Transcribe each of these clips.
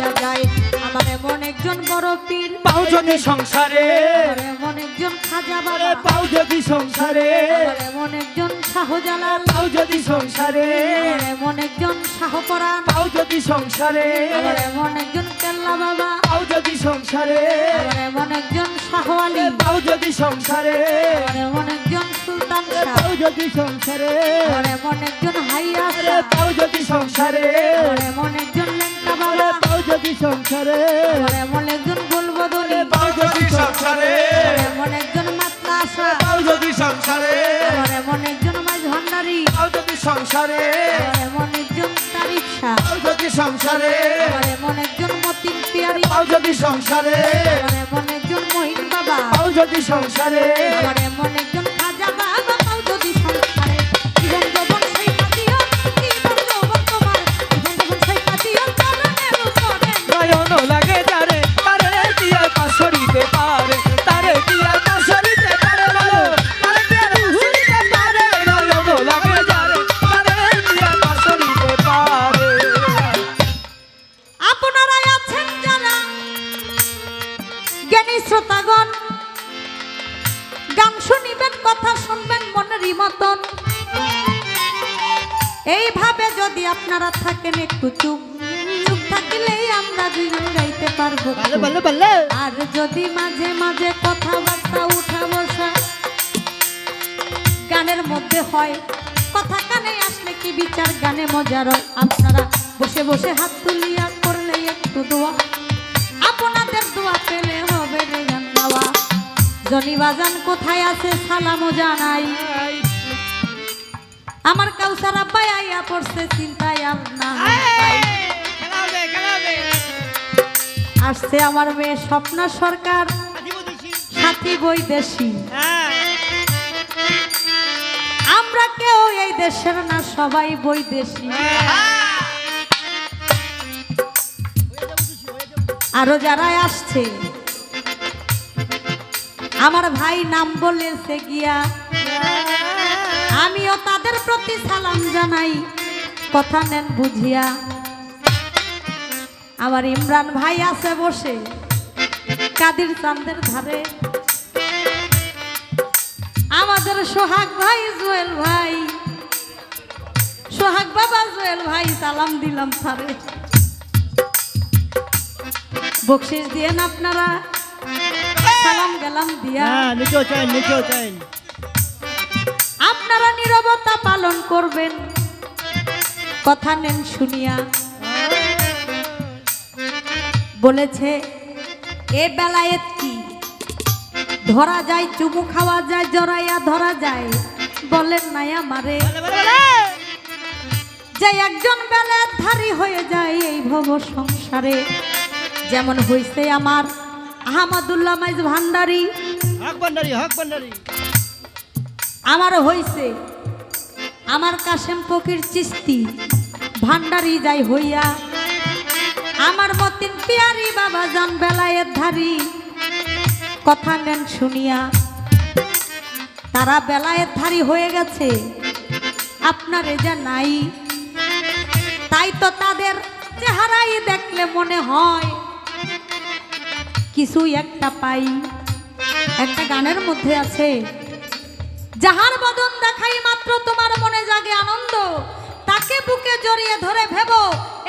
করিয়া যায়। আমার এমন একজন বড় পীর। পাও যদি সংসারে। এমন একজন খাজা বাবা। পাও যদি সংসারে। এমন একজন শাহজালাল। পাও যদি সংসারে। এমন একজন শাহপরাণ। পাও যদি সংসারে। এমন একজন কেল্লা বাবা। পাও যদি সংসারে। এমন একজন শাহ আলী পাও যদি সংসারে। এমন একজন সুলতান পাও যদি সংসারে। এমন একজন হাইয়া পাও যদি সংসারে। এমন একজন বাবা পাও যদি সংসারে। আমার এমন একজন গোলবদনি পাও যদি সংসারে। আমার এমন একজন মাতলা আশা। পাও যদি সংসারে। আমার এমন একজন মাঝ ভান্ডারি। পাও যদি সংসারে। আমার এমন একজন তারিক শাহ পাও যদি সংসারে। আমার এমন একজন মতিন পিয়ারি। পাও যদি সংসারে। আমার এমন একজন মহিন বাবা। পাও যদি সংসারে। এমন একজন যদি মাঝে মাঝে কথাবার্তা উঠা বসা গানের মধ্যে হয়, কথা কানে আসলে কি বিচার? গানে মজার আপনারা বসে বসে হাত তুলিয়া করলে একটু দোয়া। আপনাদের দোয়া পেলে হবে রে গান গাওয়া। জনি বাজান কোথায় আছে সালামও জানাই। আমার কাউসার আব্বাই আইয়া পড়ছে, চিন্তায় পাই। আসছে আমার মেয়ে স্বপ্না সরকার। সাথী বৈদেশী আমরা কেউ এই দেশের না, সবাই বৈদেশী আরও যারা আসছে, আমার ভাই নাম বলেছে গিয়া। আমিও তাদের প্রতি সালাম জানাই। কথা নেন বুঝিয়া। আমার ইমরান ভাই আছে বসে। কাদির চান্দের ধারে। আমাদের সোহাগ ভাই জুয়েল ভাই। সোহাগ বাবা জুয়েল ভাই সালাম দিলাম তারে বকশিস দিয়েন আপনারা। সালাম গেলাম দিয়া। হ্যাঁ আপনারা নীরবতা পালন করবেন। কথা নেন শুনিয়া। বলেছে এ বেলায়েত কি? ধরা যায় চুমু খাওয়া যায় জড়াইয়া ধরা যায়। বলেন নাই আমারে। যে একজন বেলায়েত ধারী হয়ে যায় এই ভব সংসারে। যেমন হইছে আমার আহমদুল্লাহ মাইজ ভান্ডারী। হক ভান্ডারি হক ভান্ডারি। আমার হইছে আমার কাশেম ফকির চিস্তি। ভান্ডারি যাই হইয়া আমার মতিন পিয়ারি বাবা জান বেলায়ের ধারি। কথা নেন শুনিয়া, তারা বেলায়ের ধারি হয়ে গেছে। আপনার যা নাই, তাই তো তাদের চেহারাই দেখলে মনে হয়। কিছু একটা পাই, একটা গানের মধ্যে আছে। যাহার বদন দেখাই মাত্র তোমার মনে জাগে আনন্দ, তাকে বুকে জড়িয়ে ধরে ভেব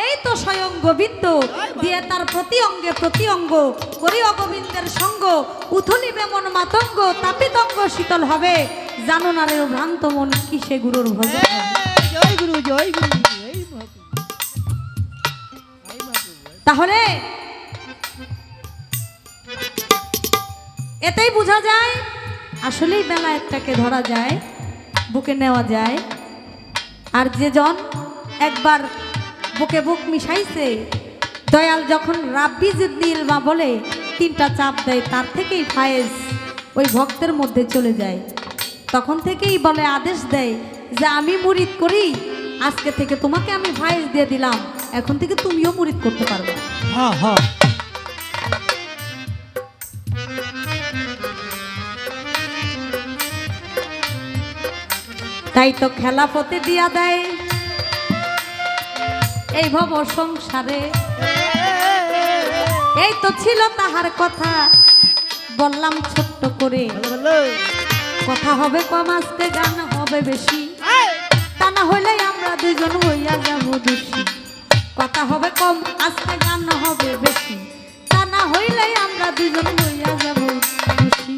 এই তো স্বয়ং গোবিন্দ দিয়ে তার প্রতি অঙ্গে প্রতি অঙ্গ করি অগোবিন্দের সঙ্গ উথলিবে মন মাতঙ্গ তাপিতঙ্গ শীতল হবে। জানো না রে ভ্রান্ত মন কিসে গুরুর ভজন? জয় গুরু জয় গুরু। তাহলে এতেই বোঝা যায় আসলেই বেলায়েতটাকে ধরা যায় বুকে নেওয়া যায়। আর যে জন একবার বুকে বুক মিশাইছে। দয়াল যখন রাব্বি জিদ্দিল মা বলে তিনটা চাপ দেয় তার থেকেই ফায়েজ ওই ভক্তের মধ্যে চলে যায়। তখন থেকেই বলে আদেশ দেয় যে আমি মুরিদ করি আজকে থেকে তোমাকে আমি ফায়েজ দিয়ে দিলাম। এখন থেকে তুমিও মুরিদ করতে পারবে। হ্যাঁ হ্যাঁ তাই তো খেলাপতি দিয়া দেয়। এই ভব সংসারে। এই তো ছিল তাহার কথা। বললাম ছোট্ট করে। কথা হবে কম, আজকে গান হবে বেশি। তা না হইলে আমরা দুজন হইয়া যাব দোষী। কথা হবে কম, আজকে গান হবে বেশি। তা না হইলে আমরা দুজন হইয়া যাব দোষী।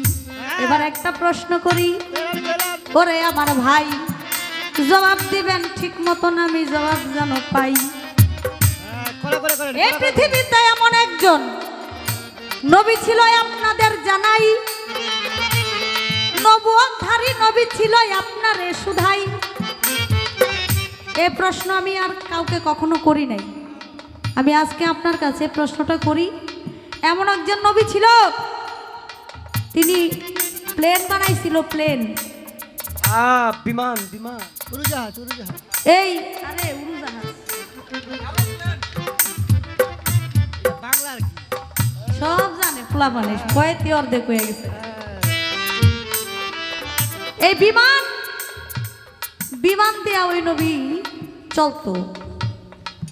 এবার একটা প্রশ্ন করি। ওরে আমার ভাই, জবাব দিবেন ঠিক মতন, আমি জবাব যেন পাই। এই পৃথিবীতে এমন একজন নবী ছিল আপনাদের জানাই। নবুয়ধারী নবী ছিল আপনারে সুধাই এ প্রশ্ন আমি আর কাউকে কখনো করি নাই। আমি আজকে আপনার কাছে প্রশ্নটা করি। এমন একজন নবী ছিল তিনি প্লেন বানাইছিল প্লেন। আহ, বিমান বিমান। এই আরে সব জানে, ফোলা মানুষ কয়েতি অর্ধেক হয়ে গেছে। এই বিমান বিমান দেয়া ওই নবী চলতো।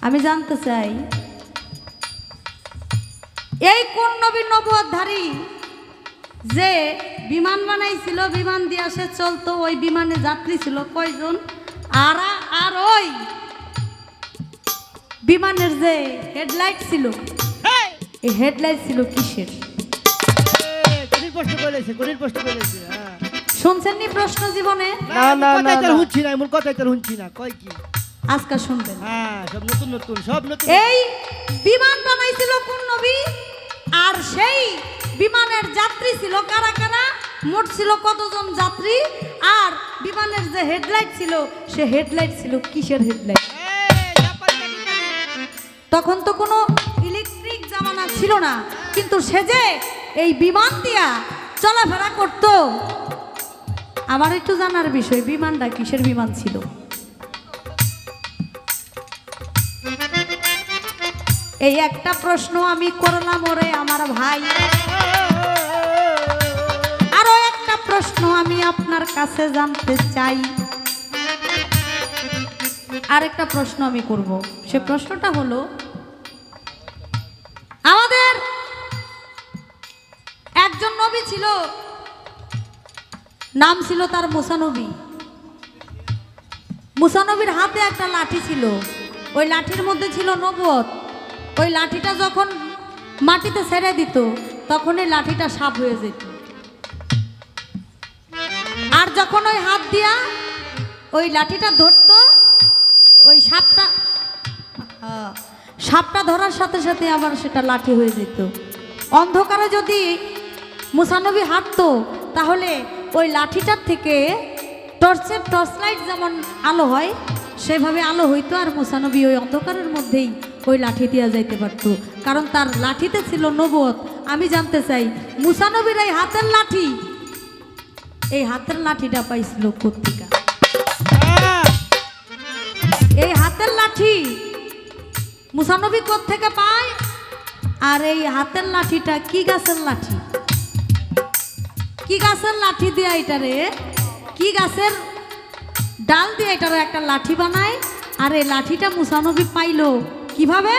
আমি জানতে চাই, এই কোন নবী নবধারী যে বিমান বানাইছিল, বিমান দিয়ে সে চলতো, ওই বিমানে যাত্রী ছিল কয়জন? আর আর ওই বিমানের যে হেডলাইট ছিল এই হেডলাইট ছিল কিসের? প্রশ্ন করেছে প্রশ্ন করেছে হ্যাঁ। প্রশ্ন জীবনে? না, না, কথাই তার হুঁচি না এমন কথাই তার হুঁচি না কয় কি? আজকাল শুনবেন। হ্যাঁ সব নতুন নতুন সব নতুন। এই বিমান বানাইছিল কোন নবী? আর সেই বিমানের যাত্রী ছিল কারা কারা? মোট ছিল কতজন যাত্রী? আর বিমানের যে হেডলাইট ছিল সে হেডলাইট ছিল কিসের হেডলাইট তখন তো কোনো জামানা ছিল না, কিন্তু সে যে এই বিমান দিয়া চলাফেরা করত, আমার একটু জানার বিষয়, বিমানটা কিসের বিমান ছিল? এই একটা প্রশ্ন আমি করলাম ওরে আমার ভাই। আরও একটা প্রশ্ন আমি আপনার কাছে জানতে চাই। আরেকটা প্রশ্ন আমি করব। সে প্রশ্নটা হলো নাম ছিল তার মুসানবী। মুসানবীর হাতে একটা লাঠি ছিল। ওই লাঠির মধ্যে ছিল নবত ওই লাঠিটা যখন মাটিতে ছেড়ে দিত তখন এই লাঠিটা সাপ হয়ে যেত। আর যখন ওই হাত দিয়া ওই লাঠিটা ধরতো, ওই সাপটা সাপটা ধরার সাথে সাথে আবার সেটা লাঠি হয়ে যেত। অন্ধকারে যদি মুসানবী হাঁটতো, তাহলে ওই লাঠিটার থেকে টর্চের টর্চ লাইট যেমন আলো হয়, সেভাবে আলো হইতো আর মুসানবী ওই অন্ধকারের মধ্যেই ওই লাঠি দিয়া যাইতে পারতো। কারণ তার লাঠিতে ছিল নবত আমি জানতে চাই, মুসানবীর এই হাতের লাঠি, এই হাতের লাঠিটা পাইছিল পত্রিকা এই হাতের লাঠি মুসানবী থেকে পায়? আর এই হাতের লাঠিটা কি গাছের লাঠি? কি গাছের লাঠি দিয়ে এটারে কি গাছের ডাল দিয়ে এটারে একটা লাঠি বানায়? আর এই লাঠিটা মুসানবী পাইলো। কীভাবে?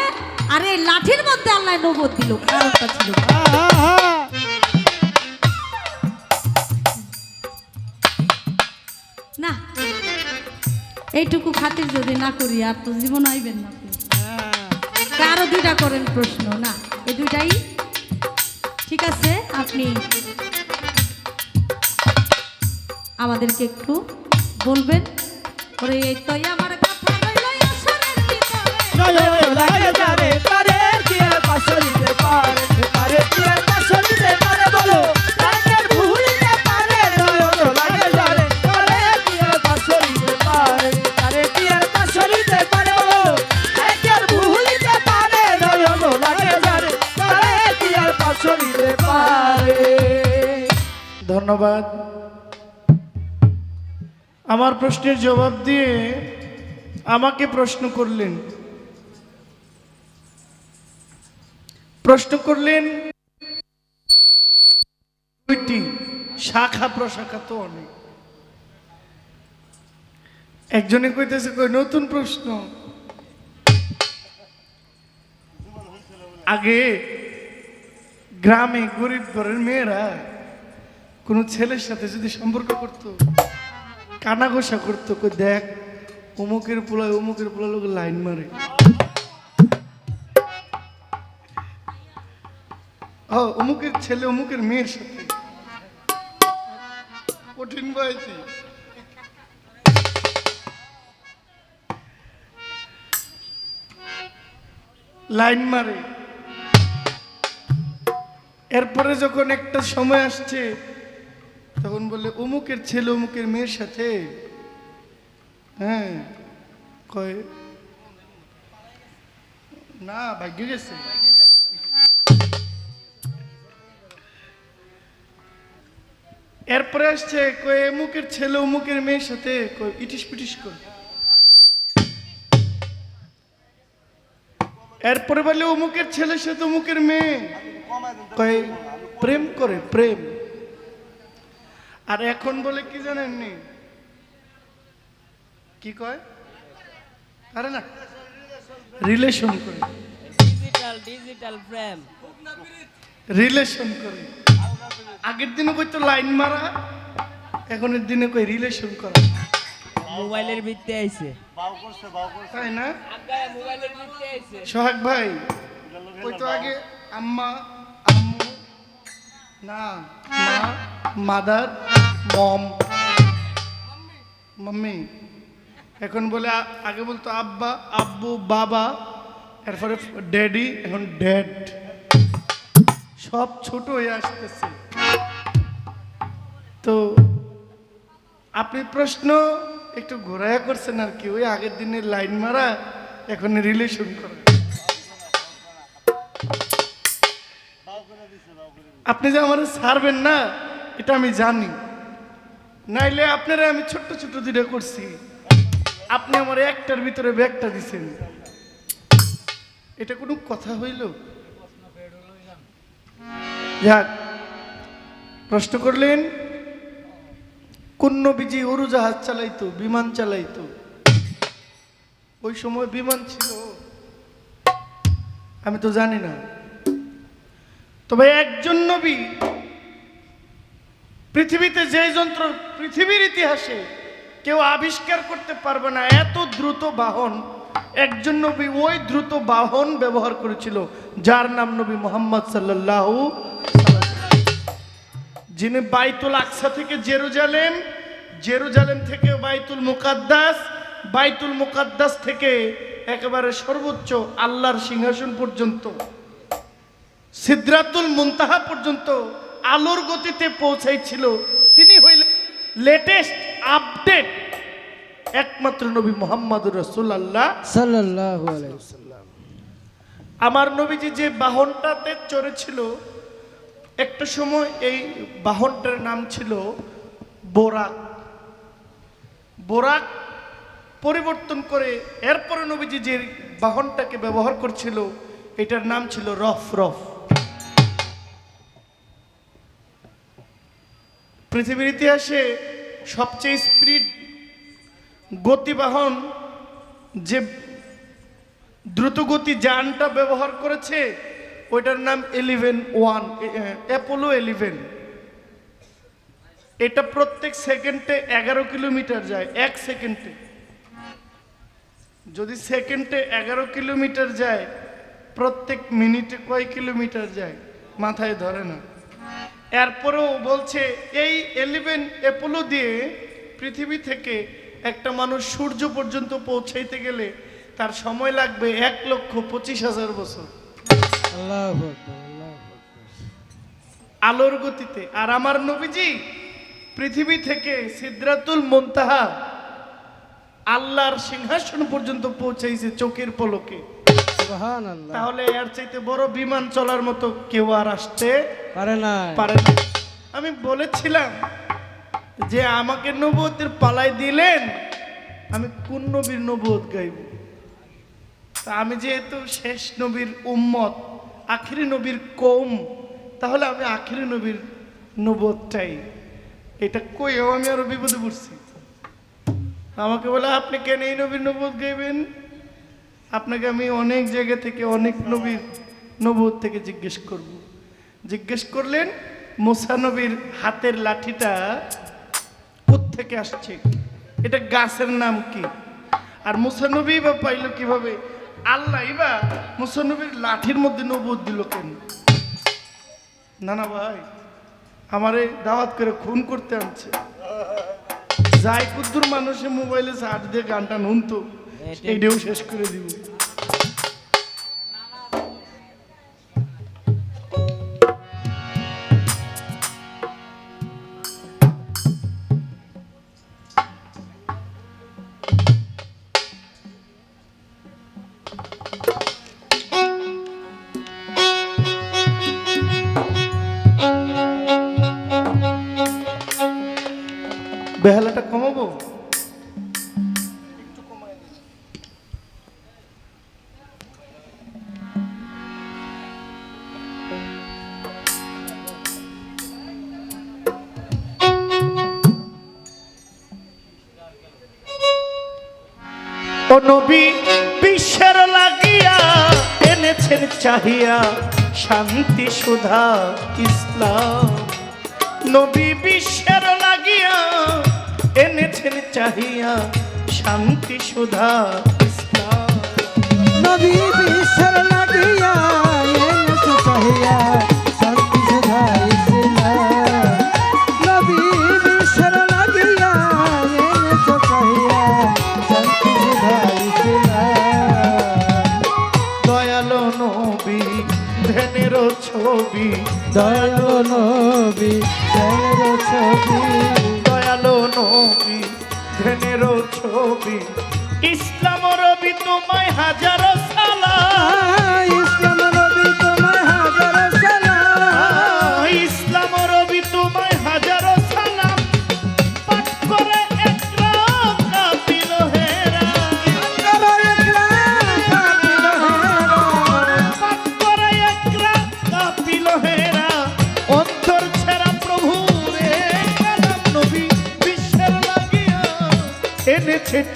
আর এই লাঠির মধ্যে আল্লাহ নবত দিল। কারণটা ছিল। না, এইটুকু খাতির যদি না করি, আর তো জীবন আইবেন না। আরও দুইটা করেন প্রশ্ন, না। এই দুইটাই। ঠিক আছে, আপনি আমাদেরকে একটু বলবেন ওরে এই তো আমার কথা রইল আসরের ভিতরে। পারে কি পারে পারে নয়ন লাগে যারে তারে কি আর পাশরিতে পারে তারে কি আর পাশরিতে পারে বলো তাকে আমার প্রশ্নের জবাব দিয়ে আমাকে প্রশ্ন করলেন। প্রশ্ন করলেন শাখা প্রশাখা তো অনেক। একজনে কইতেছে, কই, নতুন প্রশ্ন। আগে গ্রামে গরিব ঘরের মেয়েরা কোনো ছেলের সাথে যদি সম্পর্ক করতো কানা ঘোষা করতো কই, দেখ অমুকের পোলায় অমুকের পোলা লোক লাইন মারে। অমুকের ছেলে অমুকের মেয়ের সাথে। কঠিন বয়সী। লাইন মারে। এরপরে যখন একটা সময় আসছে তখন বলে অমুকের ছেলে, অমুকের মেয়ের সাথে? হ্যাঁ কয়, না ভাগ্য গেছে এরপরে আসছে, কয়, অমুকের ছেলে, অমুকের মেয়ের সাথে? ইটিস পিটিস করে। এরপরে বলে অমুকের ছেলের সাথে অমুকের মেয়ে? কয়, প্রেম করে, প্রেম। আর এখন বলে কি জানেননি? কি কয়? আরে না। রিলেশন করে। ডিজিটাল ডিজিটাল প্রেম রিলেশন করে। আগের দিনে কইতো লাইন মারা এখনের দিনে কই রিলেশন করা। মোবাইলের ভিত্তি আইছে। তাই না? সোহাগ ভাই ওই তো আগে আম্মা আম্মু না মা মাদার মম মাম্মি এখন বলে, আগে বলতো আব্বা, আব্বু, বাবা, এরপরে ড্যাডি এখন ড্যাড সব ছোট হয়ে আসতেছে। তো আপনি প্রশ্ন একটু ঘোরায়া করছেন আর কি, ওই আগের দিনের লাইন মারা এখন রিলেশন করা আপনি যে আমার ছাড়বেন না এটা আমি জানি। নাইলে আপনারা আমি ছোট্ট ছোট্ট দুটো করছি। আপনি আমার একটার ভিতরে ব্যাগটা দিছেন। এটা কোনো কথা হইল? প্রশ্ন করলেন, কোন নবীজি উড়োজাহাজ চালাইতো, বিমান চালাইতো? ওই সময় বিমান ছিল। আমি তো জানি না। তবে একজন নবী পৃথিবীতে যে যন্ত্র পৃথিবীর ইতিহাসে কেউ আবিষ্কার করতে পারবে না, এত দ্রুত বাহন। একজন নবী ওই দ্রুত বাহন ব্যবহার করেছিল, যার নাম নবী মোহাম্মদ সাল্লাহ যিনি বাইতুল আকসা থেকে জেরুজালেম জেরুজালেম থেকে বাইতুল মুকাদ্দাস বাইতুল মুকাদ্দাস থেকে একেবারে সর্বোচ্চ আল্লাহর সিংহাসন পর্যন্ত সিদ্ধাতুল মুনতাহা পর্যন্ত আলোর গতিতে পৌঁছাইছিল তিনি হইলেন লেটেস্ট আপডেট একমাত্র নবী মোহাম্মদ রসুল আল্লাহ সাল্লাল্লাহু আমার নবীজি যে বাহনটাতে চড়েছিল একটা সময় এই বাহনটার নাম ছিল বোরাক। বোরাক পরিবর্তন করে এরপরে নবীজি যে বাহনটাকে ব্যবহার করছিল এটার নাম ছিল রফ রফ। পৃথিবীর ইতিহাসে সবচেয়ে স্পিড গতিবাহন যে দ্রুতগতি যানটা ব্যবহার করেছে, ওইটার নাম এলিভেন ওয়ান অ্যাপোলো এলিভেন। এটা প্রত্যেক সেকেন্ডে এগারো কিলোমিটার যায়, এক সেকেন্ডে। যদি সেকেন্ডে এগারো কিলোমিটার যায়, প্রত্যেক মিনিটে কয় কিলোমিটার যায়? মাথায় ধরে না। এরপরেও বলছে এই এলিভেন অ্যাপোলো দিয়ে পৃথিবী থেকে একটা মানুষ সূর্য পর্যন্ত পৌঁছাইতে গেলে তার সময় লাগবে এক লক্ষ পঁচিশ হাজার বছর। আলোর গতিতে। আর আমার নবীজি পৃথিবী থেকে সিদ্রাতুল মন্তাহা আল্লাহর সিংহাসন পর্যন্ত পৌঁছাইছে চোখের পলকে। তাহলে এর চাইতে বড় বিমান চলার মতো কেউ আর আসতে পারে না। পারে না। আমি বলেছিলাম যে আমাকে নবতের পালাই দিলেন আমি কোন নবীর নবত গাইব? তা আমি যেহেতু শেষ নবীর উম্মত আখিরি নবীর কৌম তাহলে আমি আখিরি নবীর নবতটাই এটা কইও আমি আরও বিপদে পড়ছি। আমাকে বলে আপনি কেন এই নবীর নবুদ গাইবেন? আপনাকে আমি অনেক জায়গা থেকে, অনেক নবীর নবুদ থেকে জিজ্ঞেস করব। জিজ্ঞেস করলেন, মোসা নবীর হাতের লাঠিটা থেকে আসছে? এটা গাছের নাম কি? আর মুসানবী বা পাইলো কীভাবে? আল্লাহ বা মুসানবীর লাঠির মধ্যে নবুদ দিল কেন? না না ভাই, আমারে দাওয়াত করে খুন করতে আনছে। যাই কুদ্দুর মানুষের মোবাইলে সার্চ দিয়ে গানটা নুনতো। এইটাও শেষ করে দিব নবী বিশ্বের লাগিয়া এনেছেন চাহিয়া শান্তি সুধা ইসলাম। নবী বিশ্বের লাগিয়া এনেছেন চাহিয়া শান্তি সুধা ইসলাম। নবী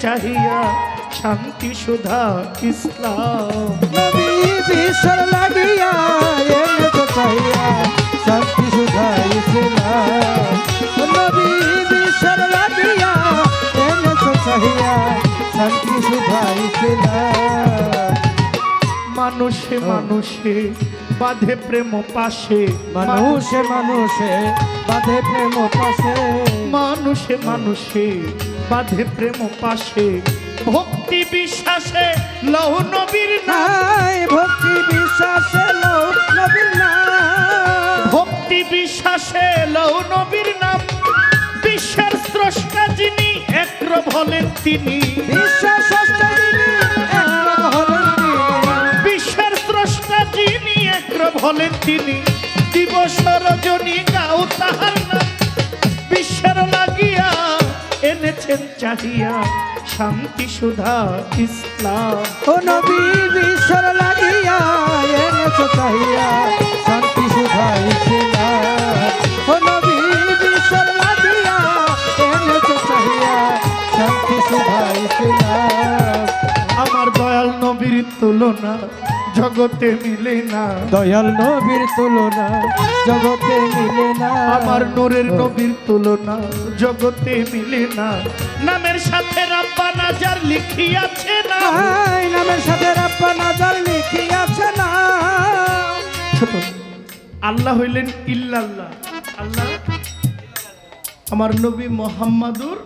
চাহিয়া শান্তি সুধা ইসলাম। নবী বিশ্বর লাগিয়া চাহিয়া শান্তি সুধা ইসলাম। নবী বিশ্বর লাগিয়া চাহিয়া শান্তি সুধা ইসলাম। মানুষে মানুষে বাঁধে প্রেম পাশে। মানুষে মানুষে বাঁধে প্রেম পাশে। মানুষে মানুষে বাঁধে প্রেম পাশে। ভক্তি বিশ্বাসে লৌহ নবীর নাই ভক্তি বিশ্বাসে লো নবীর নাম। ভক্তি বিশ্বাসে লৌহ নবীর নাম। বিশ্বের স্রষ্টা যিনি একর বলেন তিনি। হলেন। বিশ্বের স্রষ্টা যিনি একর বলেন তিনি। দিবস রজনী গাও তাহার নাম। শান্তি সুধা ইসলাম। ও নবী বিশ্বর লাগিয়া এনেছো চাহিয়া শান্তি সুধা ইসলাম। ও নবী বিশ্বর লাগিয়া এনেছো চাহিয়া শান্তি সুধা ইসলাম। আমার দয়াল নবীর তুলনা জগতে মিলে না। দয়াল নবীর তুলনা জগতে মিলে না। আমার নূরের নবীর তুলনা জগতে মিলে না। নামের সাথে রাব্বা নাজার লিখিয়াছে না। নামের সাথে রাব্বা নাজার লিখিয়াছে না। ছোট আল্লাহ হইলেন ইল্লাল্লাহ। আল্লাহ আমার নবী মোহাম্মদুর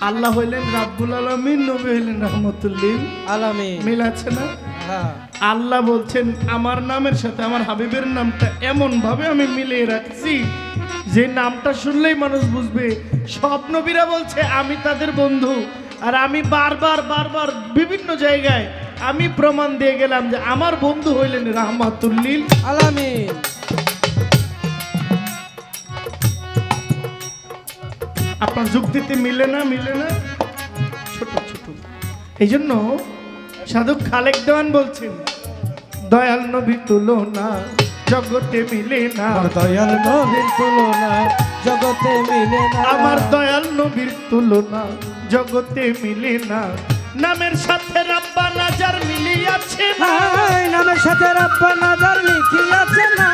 আল্লাহ হইলেন রাব্বুল আলমিন নবী হইলেন রহমতুল্লিল আলামী মিল আছে না? হ্যাঁ। আল্লাহ বলছেন আমার নামের সাথে আমার হাবিবের নামটা এমন ভাবে আমি মিলিয়ে রাখছি যে নামটা শুনলেই মানুষ বুঝবে। সব নবীরা বলছে আমি তাদের বন্ধু। আর আমি বারবার বারবার বিভিন্ন জায়গায় আমি প্রমাণ দিয়ে গেলাম যে আমার বন্ধু হইলেন রাহমাতুল্লিল। আলামিন। আপনার যুক্তিতে মিলে না মিলে না। ছোট ছোট। এই জন্য সাধক খালেক দেওয়ান বলছেন দয়াল নবী তুলনা জগতে মিলে না। আমার দয়াল নবীর তুলনা জগতে মিলে না। আমার দয়াল নবীর তুলনা জগতে মিলে না। নামের সাথে রাব্বা নাজার মিলিয়াছে না। নামের সাথে রাব্বা নাজার লিখিয়াছে না।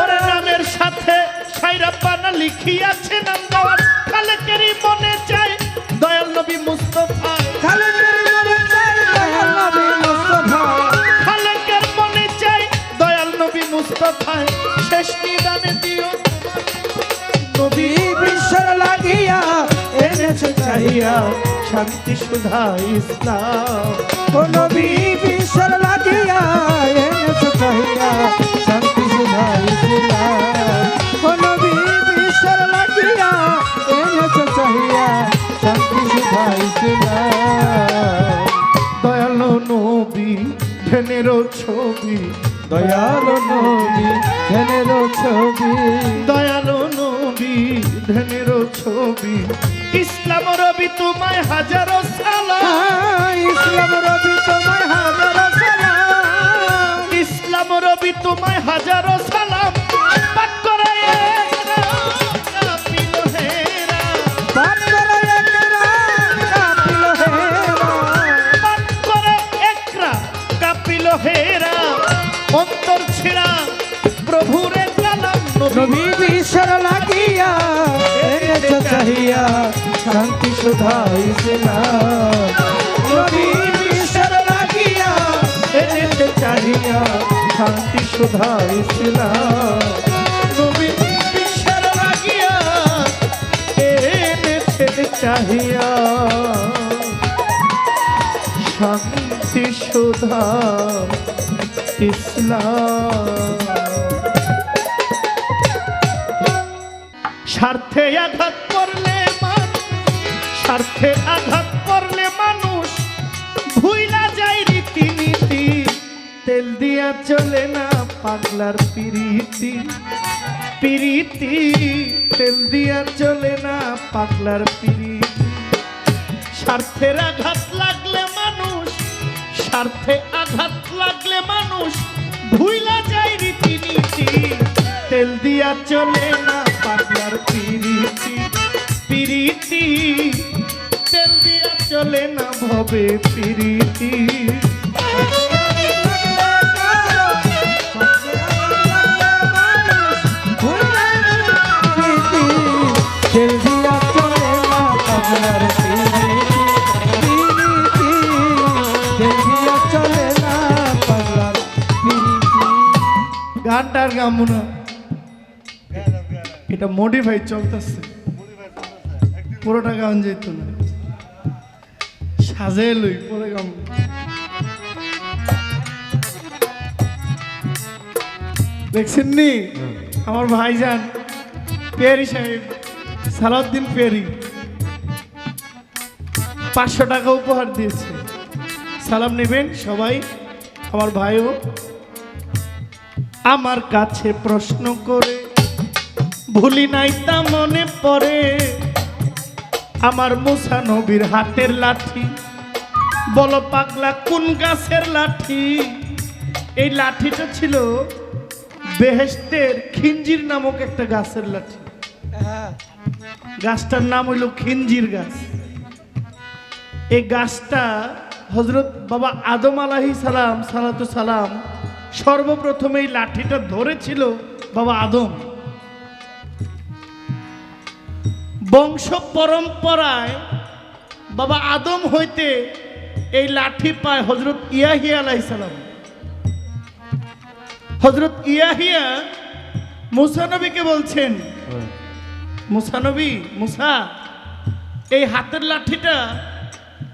ওরে নামের সাথে সাইরাব্বানা লিখিয়াছে নাম দেওয়ার খালেকেরই মনে চাই দয়াল নবী মুস্তফা। খালেকের মনে চাই দয়াল নবী মুস্তাফা। খালেকের মনে চাই দয়াল নবী মুস্তফা। শেষ নিদানে দিও নবী বিশ্বের লাগিয়া এনেছে চাহিয়া শান্তি সুধা ইসলাম। ও নবী বিশ্বের লাগিয়া এনেছে চাহিয়া শান্তি সুধা ইসলাম। দয়াল নবী ধনের ছবি। দয়ালো নবী ধনের ছবি। ইসলাম রবি তোমায় হাজারো চাহিয়া শান্তি নবী বিশ্বের লাগিয়া এনেছে চাহিয়া শান্তি লাগিয়া এনেছে চাহিয়া শান্তি সুধা ইসলাম স্বার্থে আঘাত তেল দিয়া চলে না পাগলার পিরিতি পিরিতি। তেল দিয়া চলে না পাগলার পিরিতি। স্বার্থের আঘাত লাগলে মানুষ, স্বার্থে আঘাত লাগলে মানুষ, ভুইলা যায় রীতিনীতি তেল দিয়া চলে না পাগলার পিরিতি পিরিতি। তেল দিয়া চলে না ভবে পিরিতি। গামু না এটা মডিফাই চলতেছে। পুরোটা গান যেত না। সাজে লই পরে গাম দেখছেন নি? আমার ভাইজান পেয়ারি সাহেব সালাউদ্দিন পেয়ারি পাঁচশো টাকা উপহার দিয়েছে। সালাম নেবেন সবাই আমার ভাইও। আমার কাছে প্রশ্ন করে। ভুলি নাই তা মনে পড়ে। আমার মুসা নবীর হাতের লাঠি। বলো পাগলা, কোন গাছের লাঠি? এই লাঠিটা ছিল বেহেস্তের খিঞ্জির নামক একটা গাছের লাঠি। গাছটার নাম হইল খিঞ্জির গাছ। এই গাছটা হজরত বাবা আদম আলাহি সালাম, সালাতু সালাম সর্বপ্রথম এই লাঠিটা ধরেছিল বাবা আদম। বংশ পরম্পরায় বাবা আদম হইতে এই লাঠি পায় হজরত ইয়াহিয়া আলাই সালাম। হজরত ইয়াহিয়া মুসানবীকে বলছেন মুসানবী মুসা, এই হাতের লাঠিটা,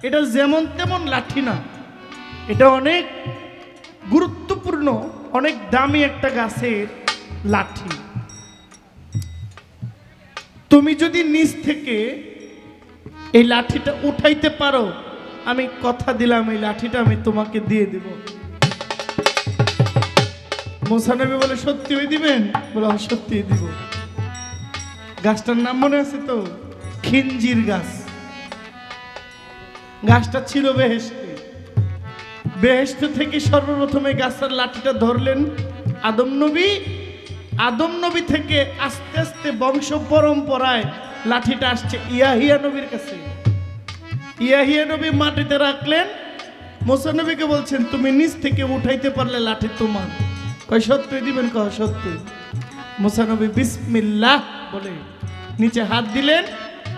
এটা যেমন তেমন লাঠি না। এটা অনেক গুরুত্বপূর্ণ অনেক দামি একটা গাছের লাঠি। তুমি যদি নিচ থেকে এই লাঠিটা উঠাইতে পারো আমি কথা দিলাম এই লাঠিটা আমি তোমাকে দিয়ে দেব। মোসানবী বলে সত্যি ওই দিবেন? বলে "হ্যাঁ, সত্যি দিব। গাছটার নাম মনে আছে তো? খিঞ্জির গাছ। গাছটা ছিল বেহেস্তে বেহেস্ত থেকে সর্বপ্রথমে গাছের লাঠিটা ধরলেন আদম নবী। আদম নবী থেকে আস্তে আস্তে বংশ পরম্পরায় লাঠিটা আসছে ইয়াহিয়া নবীর কাছে। ইয়াহিয়া নবী মাটিতে রাখলেন। মোসানবীকে বলছেন, তুমি নিচ থেকে উঠাইতে পারলে লাঠি তোমার। কয়, সত্যই দিবেন? কহ সত্যি মোসানবী বিসমিল্লাহ বলে নিচে হাত দিলেন,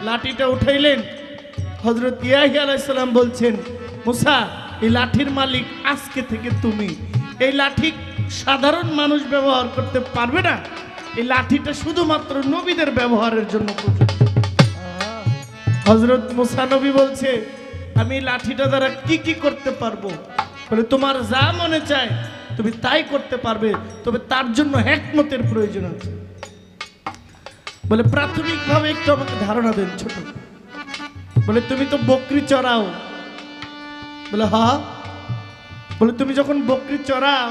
লাঠিটা উঠাইলেন। হজরত ইয়াহিয়া আলাইসাল্লাম বলছেন, মুসা এই লাঠির মালিক আজকে থেকে তুমি। এই লাঠি সাধারণ মানুষ ব্যবহার করতে পারবে না। এই লাঠিটা শুধুমাত্র নবীদের ব্যবহারের জন্য হজরত মুসা নবী বলছে, আমি লাঠিটা দ্বারা কি কি করতে পারব? বলে, তোমার যা মনে চায়, তুমি তাই করতে পারবে। তবে তার জন্য হ্যাকমতের প্রয়োজন আছে। বলে, প্রাথমিকভাবে একটু আমাকে ধারণা দেন ছোট। বলে, তুমি তো বকরি চড়াও বলে, হা বলে, তুমি যখন বকরি চড়াও,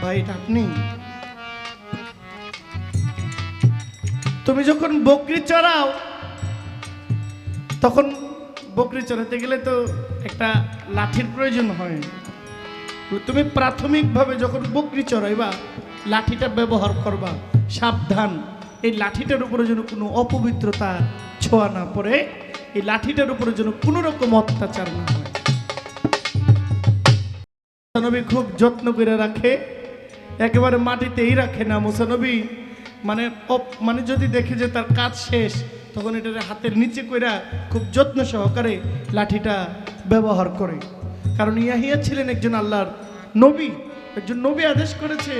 ভাই আপনি? তুমি যখন বকরি চড়াও, তখন বকরি চড়াতে গেলে তো একটা লাঠির প্রয়োজন হয়। তুমি প্রাথমিকভাবে যখন বকরি চড়াইবা, লাঠিটা ব্যবহার করবা, সাবধান। এই লাঠিটার উপরে যেন কোনো অপবিত্রতা ছোঁয়া না পড়ে, এই লাঠিটার উপরে যেন কোনো রকম অত্যাচার না হয়। খুব যত্ন করে রাখে, একেবারে মাটিতেই রাখে না মুসানবী। মানে মানে যদি দেখে যে তার কাজ শেষ, তখন এটা হাতের নিচে কইরা খুব যত্ন সহকারে লাঠিটা ব্যবহার করে। কারণ ইয়াহিয়া ছিলেন একজন আল্লাহর নবী একজন নবী আদেশ করেছে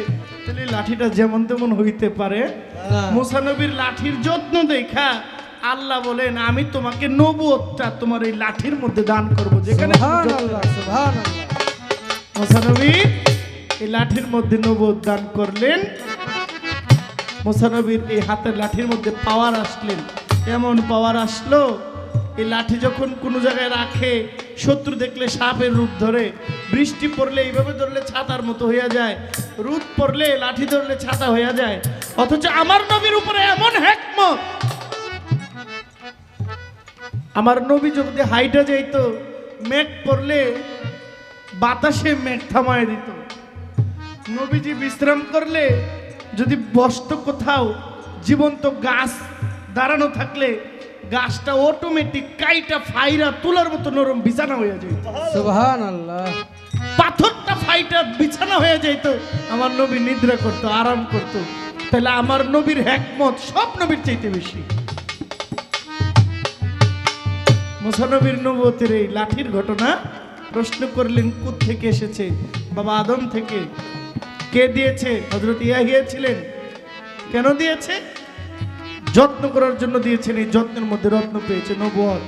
তাহলে লাঠিটা যেমন তেমন হইতে পারে। মুসানবীর লাঠির যত্ন দেখা আল্লাহ বলেন আমি তোমাকে নবুয়তটা তোমার এই লাঠির মধ্যে দান করব যেখানে মোসানবী এই লাঠির মধ্যে নবদ দান করলেন। মোসানবীর এই হাতের লাঠির মধ্যে পাওয়ার আসলেন। এমন পাওয়ার আসলো? এই লাঠি যখন কোনো জায়গায় রাখে শত্রু দেখলে সাপের রূপ ধরে, বৃষ্টি পড়লে এইভাবে ধরলে ছাতার মতো হইয়া যায় রোদ পড়লে লাঠি ধরলে ছাতা হইয়া যায়। অথচ আমার নবীর উপরে এমন হ্যাকমত আমার নবী যদি হাইটা যাইতো, মেঘ পড়লে বাতাসে মেঘ থামায় দিত। নবীজি বিশ্রাম করলে যদি বসত কোথাও জীবন্ত গাছ দাঁড়ানো থাকলে গাছটা অটোমেটিক কাইটা ফাইরা তুলার মতো নরম বিছানা হয়ে যেত সুবহানাল্লাহ। পাথরটা ফাইটা বিছানা হয়ে যেত। আমার নবী নিদ্রা করত আরাম করত। তাহলে আমার নবীর হ্যাকমত সব নবীর চাইতে বেশি। মুসানবীর নবতের এই লাঠির ঘটনা প্রশ্ন করলেন থেকে এসেছে? বাবা আদম থেকে। কে দিয়েছে? হজরত ইয়াহিয়া ছিলেন। কেন দিয়েছে? যত্ন করার জন্য দিয়েছেন, এই যত্নের মধ্যে রত্ন পেয়েছে নবুয়ত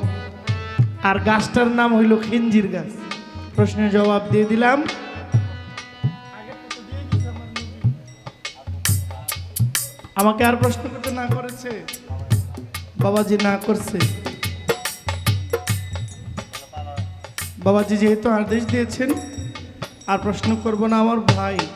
আর গাছটার নাম হইল খিঞ্জির গাছ। প্রশ্নের জবাব দিয়ে দিলাম। আমাকে আর প্রশ্ন করতে না করেছে? বাবাজি না করছে। বাবাজি যেহেতু আদেশ দিয়েছেন, আর প্রশ্ন করব না আমার ভাই।